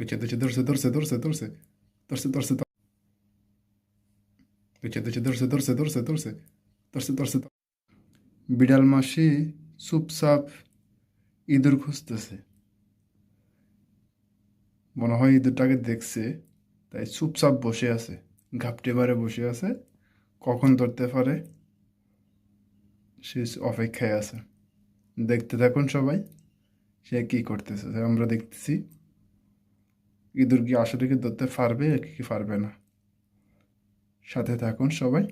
Deci, deci, Deci, deci, বিড়াল মাসি চুপচাপ ইঁদুর খুঁজতেছে মনে হয় ইঁদুরটাকে দেখছে তাই চুপচাপ বসে আছে। ঘাপটে বারে বসে আছে। কখন ধরতে পারে সে অপেক্ষায় আছে। দেখতে থাকুন সবাই সে কী করতেছে। আমরা দেখতেছি। ইঁদুর কি ধরতে পারবে কি পারবে না? সাথে থাকুন সবাই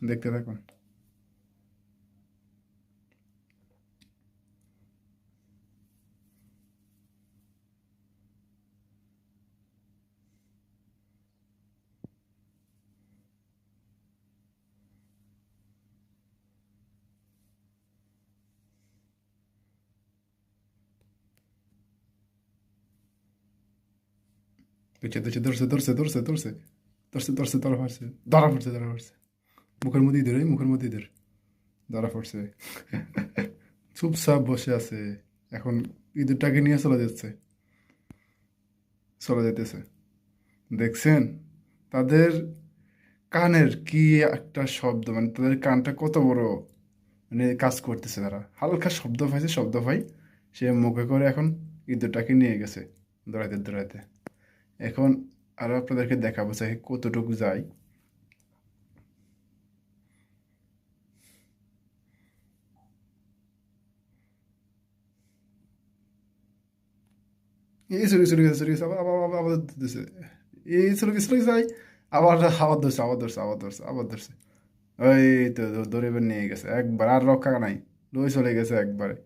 দেখতে থাকুন। ধরছে ধরছে ধরছে ধরছে ধরছে ধরছে ধরছে ধরছে ধরা পড়ছে ধরা পড়ছে ধরা পড়ছে মুখের মধ্যেই ধরে মুখের মধ্যেই ধরে ধরা পড়ছে চুপচাপ বসে আছে। এখন ইঁদুরটাকে নিয়ে চলে যাচ্ছে। চলে যেতেছে দেখছেন? তাদের কানের কি একটা শব্দ মানে তাদের কানটা কত বড় মানে কাজ করতেছে তারা। হালকা শব্দ পাইছে, শব্দ পাই সে মুখে করে এখন ইঁদুরটাকে নিয়ে গেছে। দৌড়াইতে দৌড়াইতে। এখন আরও আপনাদেরকে দেখাবো চাই কতটুকু যায়। এই আবার আবার দিতেছে এই চলে গেছে চলে আবার আবার ধরছে আবার ধরছে আবার ধরছে আবার ধরছে। ওই তো ধরে নিয়ে গেছে, একবার আর রক্ষা নাই লই চলে গেছে একবারে।